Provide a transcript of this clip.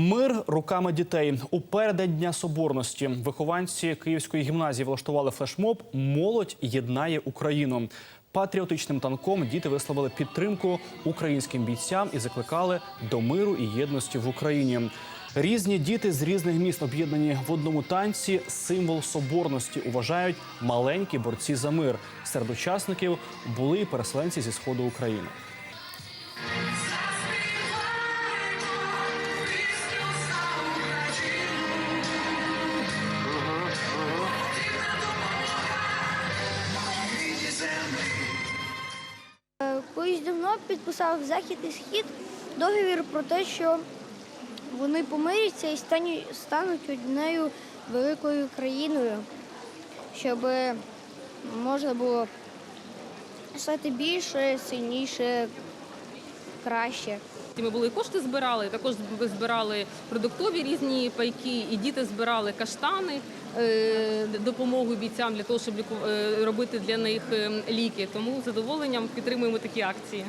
Мир руками дітей у Дня Соборності. Вихованці Київської гімназії влаштували флешмоб Молодь єднає Україну. Патріотичним танком діти висловили підтримку українським бійцям і закликали до миру і єдності в Україні. Різні діти з різних міст об'єднані в одному танці. Символ соборності вважають маленькі борці за мир. Серед учасників були і переселенці зі сходу України. Колись давно підписав Захід і Схід договір про те, що вони помиряться і стануть однією великою країною, щоб можна було стати більше, сильніше, краще. Ми були і кошти збирали, також збирали продуктові різні пайки, і діти збирали каштани, е, допомогу бійцям для того, щоб е, робити для них е, ліки. Тому з задоволенням підтримуємо такі акції.